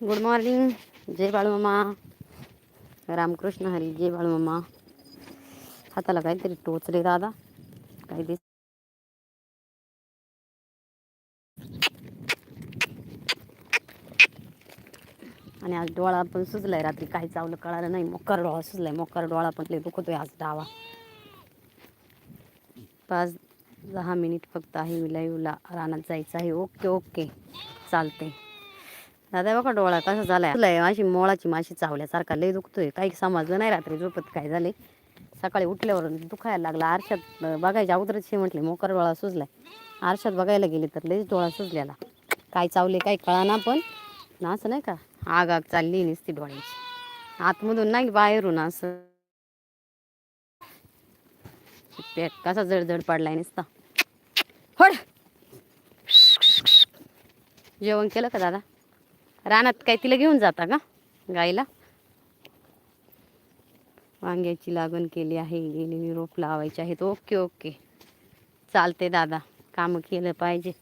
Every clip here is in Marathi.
गुड मॉर्निंग जय बाळूमामा रामकृष्ण हरी जय बाळूमामा हाताला काहीतरी टोचले दादा. काही दिस आणि आज डोळा पण सुजलाय रात्री. काही चावलं कळालं नाही. मोकार डोळा सुजलाय. मोकार डोळा पण लय दुखतोय आज डावा. पाच दहा मिनिट फक्त आहे मी लाईव्हला रानात जायचं आहे. Okay okay. चालते दादा बघा डोळा कसा झालाय? सुजलाय अशी मोळाची माशी चावल्यासारखा लय दुखतोय. काही समजलं नाही रात्री झोपत काय झाले सकाळी उठल्यावर दुखायला लागला. आरशात बघायच्या अगोदरच हे म्हटले मोकार डोळा सुजलाय. आरशात बघायला गेले तर लयच डोळा सुजलेला. काय चावले काय कळाना पण. ना असं नाही का? आग आग चालली नसती डोळ्याची. आतमधून नाही बाहेरून असं. पेट कसा जडजड पडलाय नुसता. होड. जेवण केलं का दादा? रानात काय तिला घेऊन जाता का? गाईला? वांग्याची लागण केली आहे गेलेली रोप लावायची आहेत. Okay okay. चालते दादा कामं केलं पाहिजे.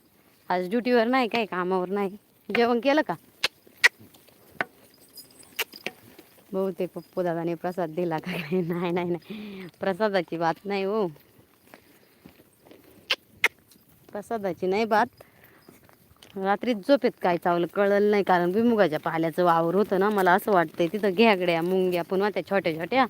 आज ड्युटीवर नाही काय? कामावर नाही. जेवण केलं का? बहुतेक पप्पू दादाने प्रसाद दिला का? काय नाही नाही नाही. प्रसादाची बात नाही हो. प्रसादाची नाही बात. रात्रीत झोपेत काय चावलं कळलं नाही कारण भुईमुगाच्या पाल्याचं वावर होतं ना मला असं वाटतंय तिथं घ्यागड्या मुंग्या पण त्या छोट्या छोट्या.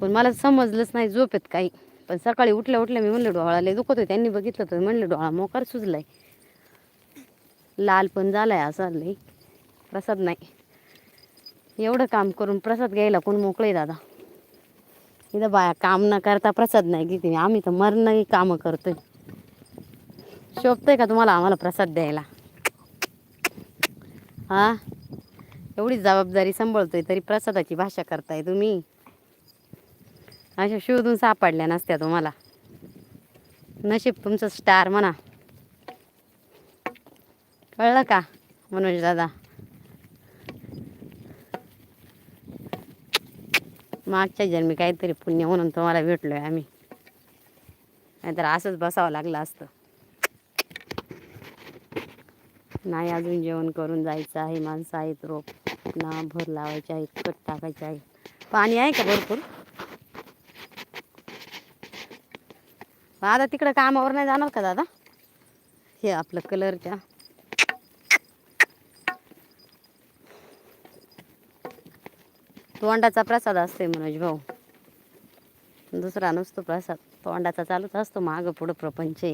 पण मला समजलंच नाही झोपेत काही. पण सकाळी उठल्या उठल्या मी म्हणलं डोळा लय दुखत होते. त्यांनी बघितलं तर म्हणलं डोळा मोकार सुजलाय. लाल पण झालाय असा लई प्रसाद नाही. एवढं काम करून प्रसाद घ्यायला कोण मोकळे दादा? इथं बाया काम न करता प्रसाद नाही घेते आम्ही तर मरण कामं करतोय. शोभतंय का तुम्हाला आम्हाला प्रसाद द्यायला? हा? एवढी जबाबदारी सांभाळतोय तरी प्रसादाची भाषा करताय तुम्ही. अशा शोधून सापडल्या नसत्या तुम्हाला. नशीब तुमचं स्टार म्हणा. कळलं का मनोज दादा? मागच्या जन्मी काहीतरी पुण्य म्हणून तुम्हाला भेटलोय आम्ही. नाहीतर असंच बसावं लागलं असतं. नाही. अजून जेवण करून जायचं आहे. माणसं आहेत रोप ना भर लावायचे आहेत कट टाकायचे आहे पाणी आहे का भरपूर? आता तिकडं कामावर नाही जाणार का दादा? हे आपलं कलरच्या तोंडाचा प्रसाद असतोय मनोज भाऊ. दुसरा नसतो प्रसाद. तोंडाचा चालूच असतो मागं पुढं प्रपंच आहे.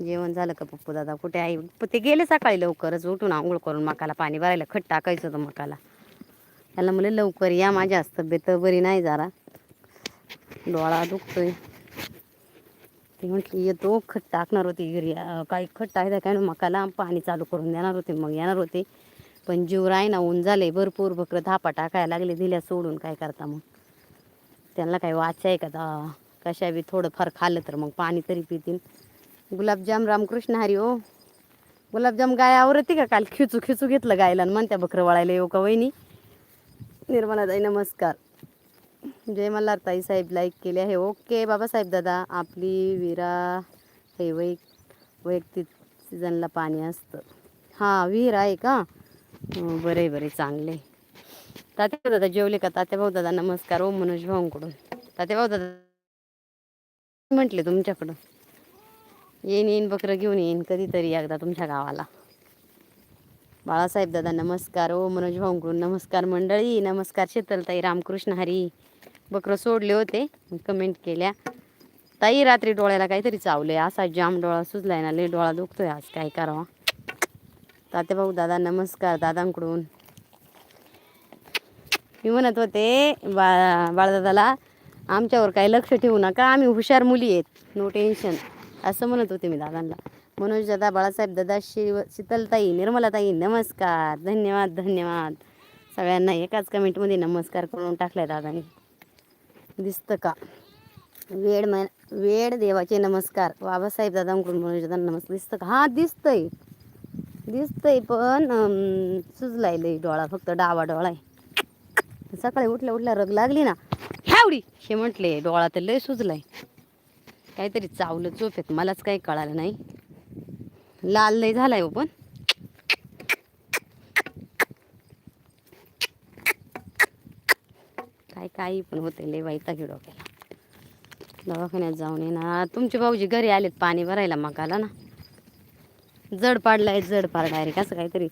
जेवण झालं का पप्पू दादा? कुठे आई? ते गेले सकाळी लवकरच उठून आंघोळ करून मकाला पाणी भरायला खट टाकायचं होतं मकाला. त्याला म्हणले लवकर या माझ्या तब्येत बरी नाही जरा. डोळा दुखतोय. ती म्हटली येतो खट टाकणार होती घरी. काही खट टाकता काय? ना मकाला पाणी चालू करून देणार होते मग येणार होते. पण जीव राय ना ऊन झाले भरपूर बकरं धापा टाकायला लागले दिल्या सोडून काय करता मग? त्यांना काही वाच आहे का? दा- कशा बी थोडंफार खाल्लं तर मग पाणी तरी पितील. गुलाबजाम रामकृष्ण हरी ओ. गुलाबजाम गाय आवरती का? काल खिचू खिचू घेतलं गायला आणि म्हणत्या बकरं वळायला येऊ का वहिनी? निर्मलाताई नमस्कार. जय मल्हार ताई साहेब लाईक केले आहे. ओके बाबासाहेब दादा आपली विरा हे वै वैयक्तिक सीझनला पाणी असतं. हां विहीर आहे का? बरे बरं आहे बरं आहे चांगले तात्या दादा जेवले का? तात्या भाऊ दादा नमस्कार. ओम मनोज भाऊंकडून. तात्या भाऊ दादा म्हटले तुमच्याकडून येईन येईन बकरं घेऊन येईन कधीतरी एकदा तुमच्या गावाला. बाळासाहेब दादा नमस्कार. ओ मनोज भाऊंकडून नमस्कार मंडळी. नमस्कार शीतलताई रामकृष्ण हरी. बकरं सोडले होते कमेंट केल्या. ताई रात्री डोळ्याला काहीतरी चावले असा जाम डोळा सुजलाय ना लय डोळा दुखतोय आज. काय करावा? तात्या भाऊ दादा नमस्कार दादांकडून. मी म्हणत होते बा बाळदादाला आमच्यावर काही लक्ष ठेवू नका. आम्ही हुशार मुली आहेत. नो टेन्शन असं म्हणत होते मी दादांना. मनोज दादा बाळासाहेब दादा शिव शीतलताई निर्मलाताई नमस्कार. धन्यवाद धन्यवाद. सगळ्यांना एकाच कमेंटमध्ये नमस्कार करून टाकलाय दादाने. दिसतं का? वेड मन वेड देवाचे नमस्कार. बाबासाहेब दादांकडून मनोज दादा नमस्कार. दिसतं का? हां दिसतंय. दिसतंय पण सुजलाय लई डोळा फक्त डावा डोळा आहे. सकाळी उठल्या उठल्या रग लागली ना. ह्यावडी! हे म्हटले डोळा तर लय सुजलाय. काहीतरी चावलं झोपेत मलाच काही कळालं नाही. लाल नाही झालाय हो पण. काय काही पण होते लय वाईटा की डोक्याला. दवाखान्यात जाऊन येणार. तुमचे भाऊजी घरी आलेत पाणी भरायला मकाला ना. जड पाडलाय जड पाड डायरेक्ट असं काहीतरी.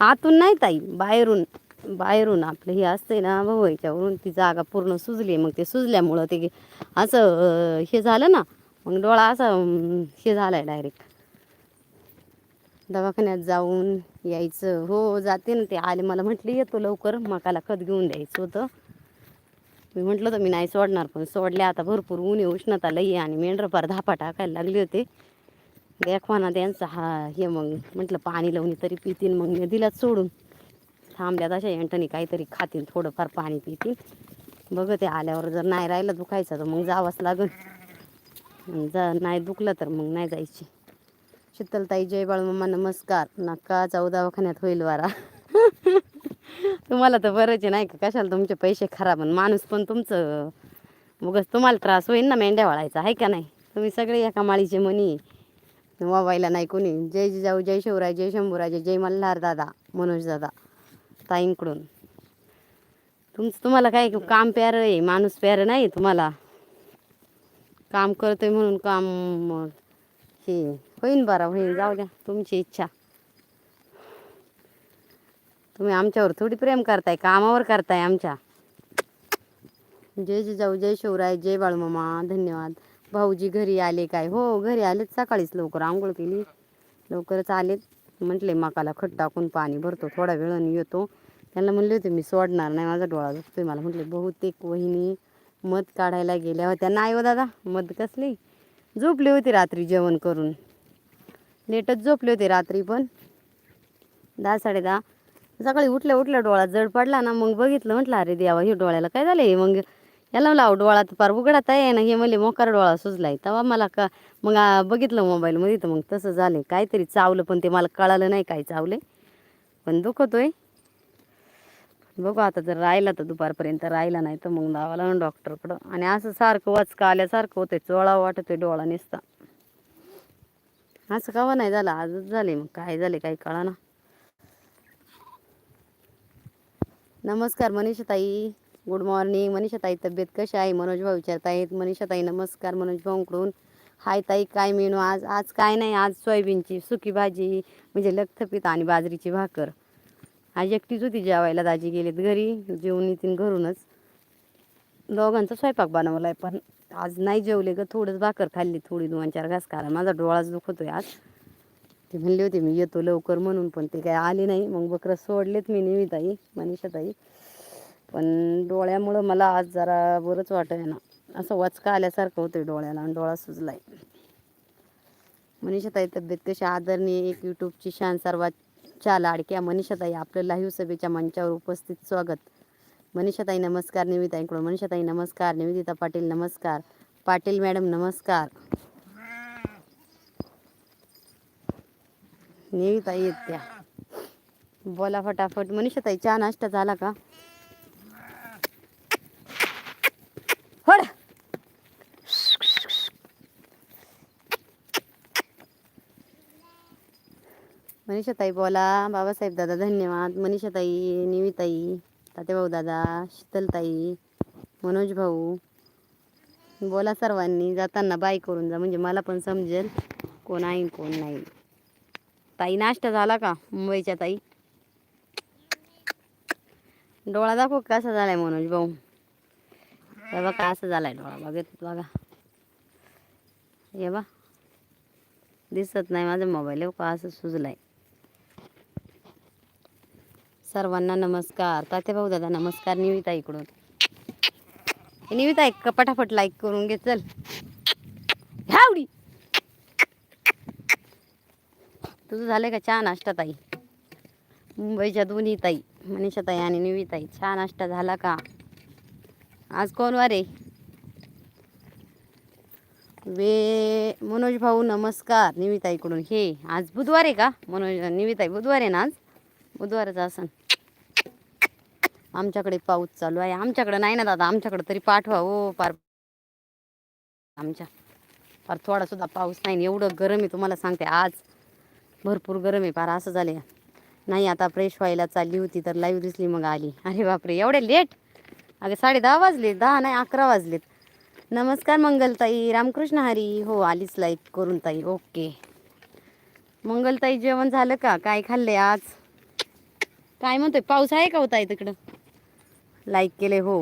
आतून नाही ताई बाहेरून बाहेरून आपलं हे असतंय ना भाऊ याच्यावरून ती जागा पूर्ण सुजली मग ते सुजल्यामुळं ते असं हे झालं ना मग डोळा असा हे हे झालाय डायरेक्ट दवाखान्यात जाऊन यायचं. हो जाते ना ते. आले मला म्हटले येतो लवकर. मकाला खत घेऊन द्यायचं होतं. मी म्हटलं तर मी नाही सोडणार पण सोडले आता भरपूर ऊन आहे उष्णता लई आहे आणि मेंढरपार धापा टाकायला लागले होते. देखवाना त्यांचा हा हे मग. म्हटलं पाणी लावून तरी पितील. मग मी दिलाच सोडून. थांबल्यात अशा यांटणी काहीतरी खातील थोडंफार पाणी पितील. बघ ते आल्यावर जर नाही राहिलं दुखायचं तर मग जावंच लागेल. जा नाही दुखलं तर मग नाही जायची. शीतलताई जय मम्मा नमस्कार. नका जाऊ दवाखान्यात होईल वारा. तुम्हाला तर बरंच आहे नाही का? कशाला तुमचे पैसे खराब आणि माणूस पण तुमचं उगाच तुम्हाला त्रास होईल ना मेंढ्या वाळायचा आहे का नाही? तुम्ही सगळे एका माळीचे मनी. वावायला नाही कोणी. जय जिजाऊ जय शिवराय जय शंभूराजे जय मल्हार दादा मनोज दादा ताईंकडून. तुमचं तुम्हाला काय काम प्यारं आहे माणूस प्यारं नाही तुम्हाला? काम करतोय म्हणून काम मग हे होईन बरा होईन. जाऊ द्या तुमची इच्छा. तुम्ही आमच्यावर थोडी प्रेम करताय कामावर करताय आमच्या. जय जिजाऊ जय शिवराय जय बाळमामा धन्यवाद. भाऊजी घरी आले काय? हो घरी आलेत सकाळीच लवकर आंघोळ केली. लवकरच आलेत. म्हटले मकाला खट टाकून पाणी भरतो थोडा वेळाने येतो. त्यांना म्हणले होते मी सोडणार नाही माझा डोळा दुखतोय. मला म्हटले बहुतेक वहिनी मध काढायला गेल्या होत्या. नाही हो दादा मध कसली? झोपली होती रात्री जेवण करून. लेटच झोपले होते रात्री पण. दहा साडे दहा. सकाळी उठल्या उठल्या डोळा जड पडला ना मग बघितलं म्हटलं अरे देवा हे डोळ्याला काय झालं हे? मग याला लाव डोळा तर पार उघडात आहे ना हे मला मोकार डोळा सुजलाय. तेव्हा मला का मग बघितलं मोबाईलमध्ये तर मग तसं झालं काहीतरी चावलं पण ते मला कळालं नाही काय चावले पण दुखतोय. बघू आता जर राहिला तर दुपारपर्यंत राहिला नाही तर मग लावाला डॉक्टरकडं. आणि असं सारखं वाचका आल्यासारखं होते चोळा वाटतोय डोळा निसता. असं कवा नाही झालं आजच झाले मग काय झाले काही कळा ना नमस्कार मनीषाताई गुड मॉर्निंग. मनीषाताई तब्येत कशी आहे? मनोज भाऊ विचारतायत. मनीषाताई नमस्कार मनोज भाऊंकडून. हाय ताई काय मेनू? आज आज काय नाही आज सोयाबीनची सुकी भाजी म्हणजे लखथपीत आणि बाजरीची भाकर. आज एकटीच होती जेवायला दाजी गेलीत घरी जेवून येतील घरूनच. दोघांचा स्वयंपाक बनवला आहे पण आज नाही जेवले ग थोडंच भाकर खाल्ली थोडी दोन चार घास कारण माझा डोळाच दुखतोय आज. ते म्हणले होते मी येतो लवकर म्हणून पण ते काय आले नाही. मग बकरं सोडलेत मी निविताई मनीषाताई. पण डोळ्यामुळं मला आज जरा बरंच वाटत ना. असं वचका आल्यासारखं होतं डोळ्याला आणि डोळा सुजलाय. मनीषाताई तब्येत कशी आदरणीय एक यूट्यूबची शान च्या लाडक्या मनीषाताई आपलं लाईव्ह सभेच्या मंचावर उपस्थित स्वागत. मनीषाताई नमस्कार. निविताईकडून. मनीषाताई नमस्कार. निवेदिता पाटील नमस्कार. पाटील मॅडम नमस्कार. निविताई येत्या. बोला फटाफट. मनीषाताई चहा नाश्ता झाला का? मनीषाताई बोला. बाबासाहेब दादा धन्यवाद. मनीषाताई निविताई तातेभाऊ दादा शीतलताई मनोज भाऊ बोला सर्वांनी जाताना बाय करून जा. म्हणजे मला पण समजेल कोण आहे कोण नाही. ताई नाश्ता झाला का? मुंबईच्या ताई? डोळा दाखव कसा झालाय मनोज भाऊ हे का असं झालाय डोळा. बघत बघा. हे बा दिसत नाही माझा मोबाईल हो का असं सुजलाय. सर्वांना नमस्कार. तात्याभाऊ दादा नमस्कार. निविता इकडून. निविता एक पटापट लाईक करून घे चल. घ्यावडी तुझं झालंय का छान नाश्ता ताई? मुंबईच्या दोन्ही ताई मनीषा ताई आणि निविताई छान नाश्ता झाला का? आज कोण वारे? वे मनोज भाऊ नमस्कार. निविताईकडून हे आज बुधवार आहे का? मनोज निविताई बुधवार आहे ना आज? बुधवारच असन. आमच्याकडे पाऊस चालू आहे. आमच्याकडे नाही ना दादा आमच्याकडे तरी पाठवा हो पार आमच्या. फार थोडा सुद्धा पाऊस नाही एवढं गरम आहे तुम्हाला सांगते आज. भरपूर गरम आहे फार असं झाले नाही आता फ्रेश व्हायला चालली होती तर लाईव्ह दिसली मग आली. अरे बापरे एवढे लेट अगे साडे दहा वाजले दहा नाही अकरा वाजलेत. नमस्कार मंगलताई रामकृष्ण हरी. हो आलीच लाईक करून ताई ओके मंगलताई जेवण झालं का? काय खाल्ले आज? काय म्हणतोय पाऊस आहे का होता तिकडं? लाईक केले हो.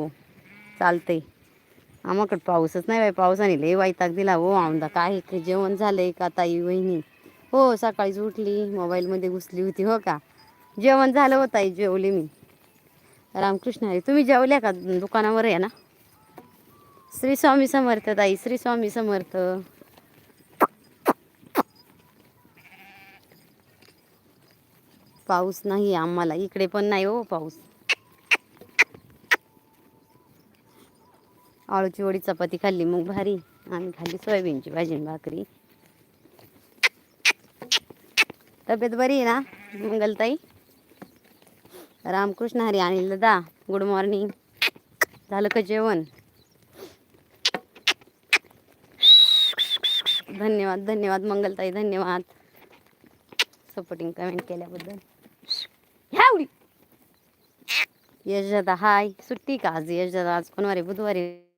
चालते आम्हाकडे पाऊसच नाही बाई पावसाने लय वैताग दिला हो. आमदा काय जेवण झालंय का ताई वहिनी? हो सकाळीच उठली मोबाईलमध्ये घुसली होती हो का? जेवण झालं हो ताई जेवले मी. रामकृष्ण हरी तुम्ही जेवल्या का? दुकानावर आहे ना. श्री स्वामी समर्थ ताई श्री स्वामी समर्थ. पाऊस नाही आम्हाला इकडे पण नाही हो पाऊस. आळूची वडी चपाती खाल्ली मग भारी. आम्ही खाल्ली सोयाबीनची भाजी भाकरी. तब्येत बरी आहे ना मंगलताई? रामकृष्ण हरी आणि दादा गुड मॉर्निंग झालं का जेवण? धन्यवाद धन्यवाद मंगलताई धन्यवाद. सपोर्टिंग कमेंट केल्याबद्दल. ह्या उडी! यशदा हाय. सुट्टी का आज? यशदादा आज कोणवारी बुधवारी?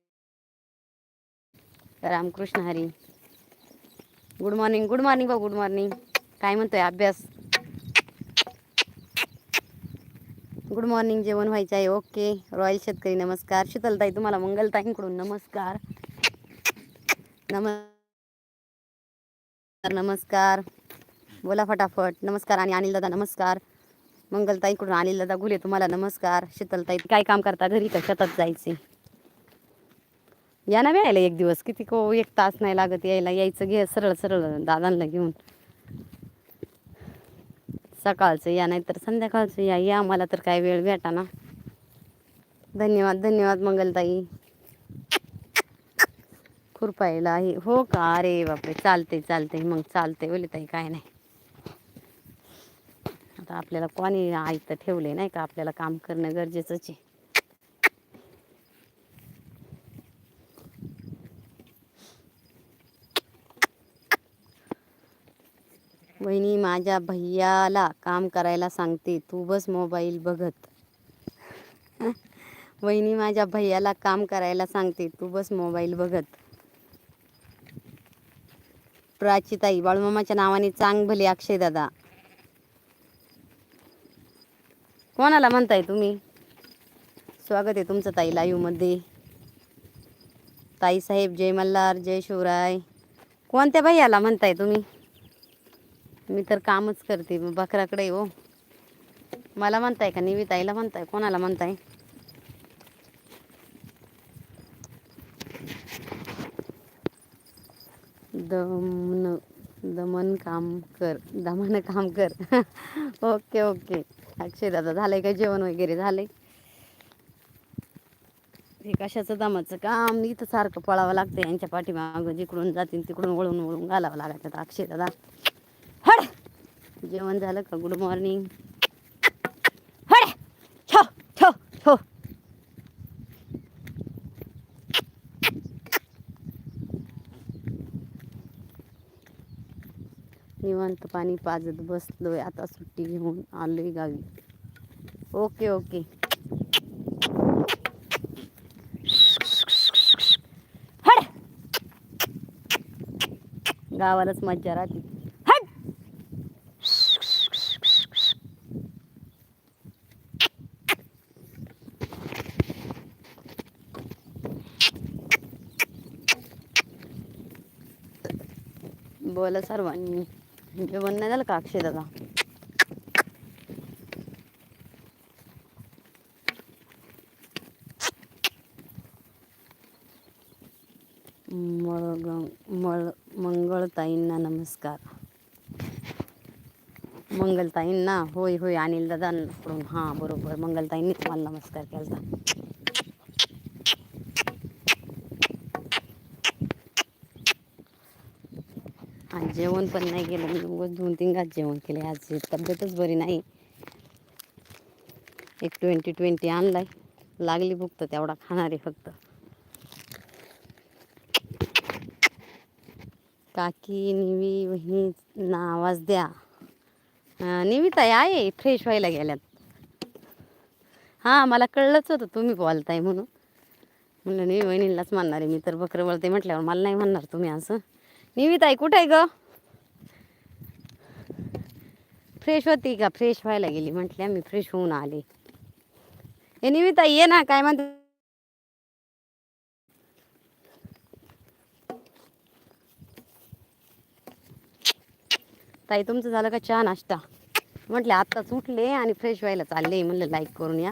Ramkrishna Hari. Good morning good morning भाऊ गुड मॉर्निंग काय म्हणतोय अभ्यास? गुड मॉर्निंग जेवण व्हायचं आहे ओके रॉयल शेतकरी नमस्कार. शीतलताई तुम्हाला मंगलताईंकडून नमस्कार. नमस्कार नमस्कार. बोला फटाफट. नमस्कार आणि अनिल दादा नमस्कार. मंगलताईकडून अनिल दादा गुले तुम्हाला नमस्कार. शीतलताई काय काम करता? घरी का शेतात जायचे? या ना यायला एक दिवस किती को एक तास नाही लागत यायला. यायचं घे सरळ सरळ दादांना घेऊन. सकाळचं या नाही तर संध्याकाळचं या. या मला तर काय वेळ भेटा ना धन्यवाद धन्यवाद मंगलताई. खुरपायला आहे. हो का? अरे बापरे! चालते चालते मग चालते बोले ताई काय नाही. आता आपल्याला कोणी आयतं ठेवले नाही का? आपल्याला काम करणं गरजेचंच आहे. वहिनी माझ्या भैयाला काम करायला सांगते. तू बस मोबाईल बघत. वहिनी माझ्या भैयाला काम करायला सांगते. तू बस मोबाईल बघत. प्राचीताई बाळूमामाच्या नावाने चांग भले अक्षय दादा. कोणाला म्हणताय तुम्ही? स्वागत आहे तुमचं ताई लाईव्हमध्ये. ताई साहेब जय मल्हार जय शिवराय. कोणत्या भैयाला म्हणताय तुम्ही? मी तर कामच करते बकराकडे हो. मला म्हणताय का निविताईला म्हणताय कोणाला म्हणताय? दमन दमन काम कर दमन काम कर. Okay okay. अक्षय दादा झालंय का जेवण वगैरे? झालंय. हे कशाचं दमाचं काम? इथं सारखं पळावं लागतं यांच्या पाठीमागं जिकडून जातील तिकडून वळून वळून घालावं लागायचं अक्षय दादा जेवण झालं का? गुड मॉर्निंग हड छो छो निवांत पाणी पाजत बसलोय. आता सुट्टी घेऊन आलोय गावी. ओके ओके गावालाच मज्जा राहते. बोला सर्वांनी. जेवण नाही झालं का अक्षय दादा? मळग मळ मंगळताईंना नमस्कार. मंगलताईंना होय होय अनिल दादांकडून. हां बरोबर. मंगलताईंनी तुम्हाला नमस्कार केला आज जेवण पण नाही केलं मी उगाच दोन तीन घास जेवण केले. आज तब्येतच बरी नाही. एक ट्वेंटी ट्वेंटी आणलाय. लागली फक्त तेवढा खाणार आहे फक्त. काकी निवी वहिनींना आवाज द्या. अं, निविताई आहे फ्रेश व्हायला गेल्यात. हां मला कळलंच होतं तुम्ही बोलताय म्हणून. म्हणलं नाही वहिनीलाच म्हणणार आहे मी तर बकरं बोलते म्हटल्यावर मला नाही म्हणणार तुम्ही असं. निविताई कुठे आहे ग? फ्रेश होती का? फ्रेश व्हायला गेली. म्हटल्या मी फ्रेश होऊन आले. ए निविताई ये ना. काय म्हणते? ताई तुमचं झालं का चहा नाश्ता? म्हटले आत्ताच उठले आणि फ्रेश व्हायला चालले. म्हणलं लाईक करून या.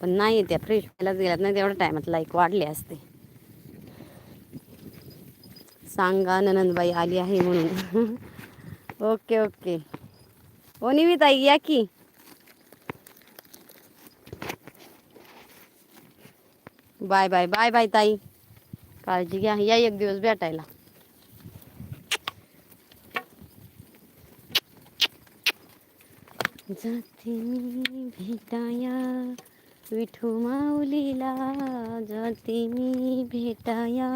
पण नाही त्या फ्रेश व्हायलाच गेल्यात नाही तेवढ्या टायमात लाईक वाढले असते. सांगा ननंदबाई आली आहे म्हणून. Okay okay. ओ निविताई या की. बाय बाय बाय बाय ताई. काळजी घ्या या एक दिवस भेटायला. जाते मी भेटाया विठू माऊलीला. जाते मी भेटाया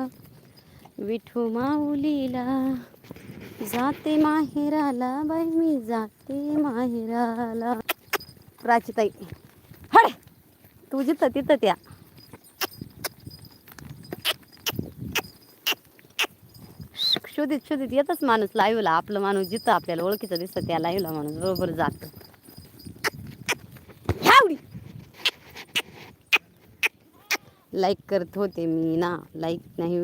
विठू माऊलीला. जाते माहेराला बाई मी जाते माहेराला. प्राचीताई हड तू जिथं तिथं त्या. शोधित शोधित येतच माणूस लाईव्हला आपलं माणूस जिथं आपल्याला ओळखीचं दिसतं त्या लाईव्हला माणूस बरोबर जात. लाईक करत होते मी ना. लाईक नाही.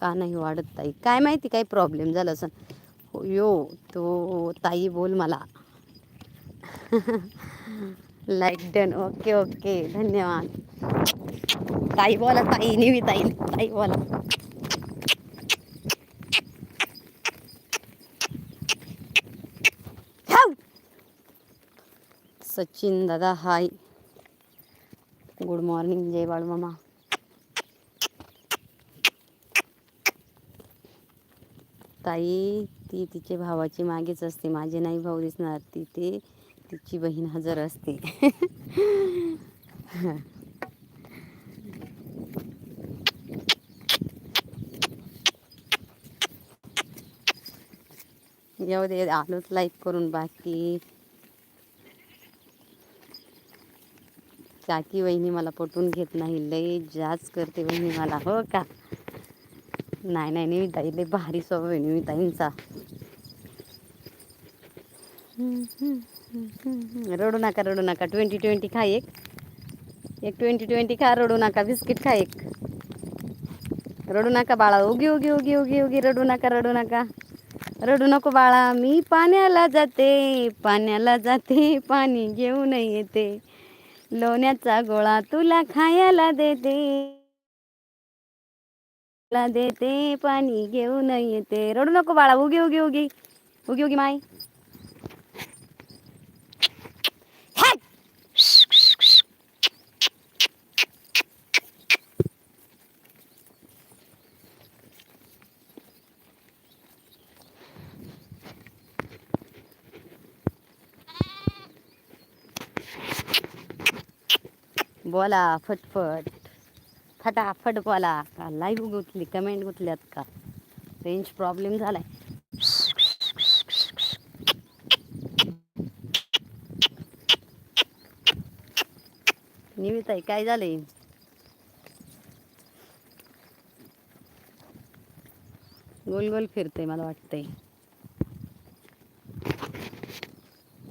का नाही वाढत ताई? काय माहिती काय प्रॉब्लेम झाला असं हो यो तो ताई बोल मला. लाईक डन ओके ओके धन्यवाद. ताई बोला ताई निवी ताई ताई बोला. सचिन दादा हाय गुड मॉर्निंग जय बाळू मामा. ताई ती तिच्या भावाची मागेच असते. माझे नाही भाऊ दिसणार. ती ते तिची बहीण हजर असते. येऊ दे आलोच लाईक करून बाकी. चाकी वहिनी मला पटवून घेत नाही. लय जाच करते वहिनी मला. हो का? नाही नाही निविताई लय भारी स्वभाव आहे निविताईंचा रडू नका रडू नका. ट्वेंटी ट्वेंटी खा एक. एक ट्वेंटी ट्वेंटी खा रडू नका. बिस्किट खा एक. रडू नका बाळा. उगी उगी उगी उगी उगी रडू नका रडू नका. रडू नको बाळा. मी पाण्याला जाते पाण्याला जाते पाणी घेऊन येते. लोण्याचा गोळा तुला खायला देते. ला देते पाणी घेऊन येते रडू नको बाळा, उगी उगी उगी. उगी उगी, माय. बोला, फटफट. फटाफट बोला. का लाईव्ह गुतली कमेंट गुतल्यात का? रेंज प्रॉब्लेम झालाय. निविताई काय झालंय? गोल गोल फिरतंय मला वाटतंय.